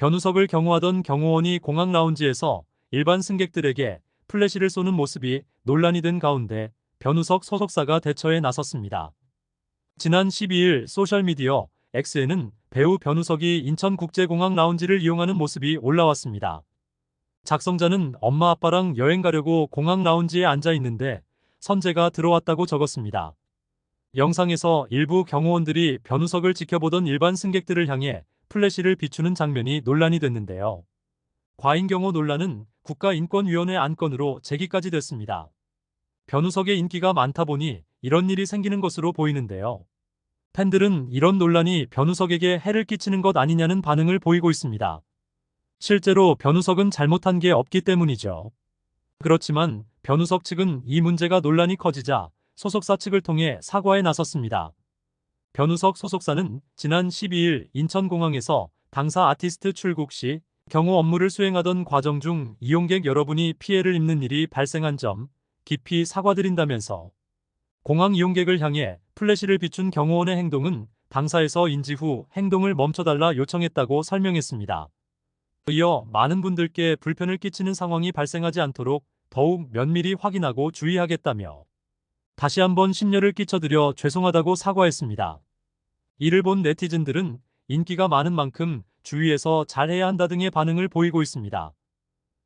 변우석을 경호하던 경호원이 공항 라운지에서 일반 승객들에게 플래시를 쏘는 모습이 논란이 된 가운데 변우석 소속사가 대처에 나섰습니다. 지난 12일 소셜미디어 X에는 배우 변우석이 인천국제공항 라운지를 이용하는 모습이 올라왔습니다. 작성자는 엄마 아빠랑 여행 가려고 공항 라운지에 앉아 있는데 선재가 들어왔다고 적었습니다. 영상에서 일부 경호원들이 변우석을 지켜보던 일반 승객들을 향해 플래시를 비추는 장면이 논란이 됐는데요. 과잉 경호 논란은 국가인권위원회 안건으로 제기까지 됐습니다. 변우석의 인기가 많다 보니 이런 일이 생기는 것으로 보이는데요. 팬들은 이런 논란이 변우석에게 해를 끼치는 것 아니냐는 반응을 보이고 있습니다. 실제로 변우석은 잘못한 게 없기 때문이죠. 그렇지만 변우석 측은 이 문제가 논란이 커지자 소속사 측을 통해 사과에 나섰습니다. 변우석 소속사는 지난 12일 인천공항에서 당사 아티스트 출국 시 경호 업무를 수행하던 과정 중 이용객 여러분이 피해를 입는 일이 발생한 점 깊이 사과드린다면서 공항 이용객을 향해 플래시를 비춘 경호원의 행동은 당사에서 인지 후 행동을 멈춰달라 요청했다고 설명했습니다. 이어 많은 분들께 불편을 끼치는 상황이 발생하지 않도록 더욱 면밀히 확인하고 주의하겠다며 다시 한번 심려를 끼쳐드려 죄송하다고 사과했습니다. 이를 본 네티즌들은 인기가 많은 만큼 주위에서 잘해야 한다 등의 반응을 보이고 있습니다.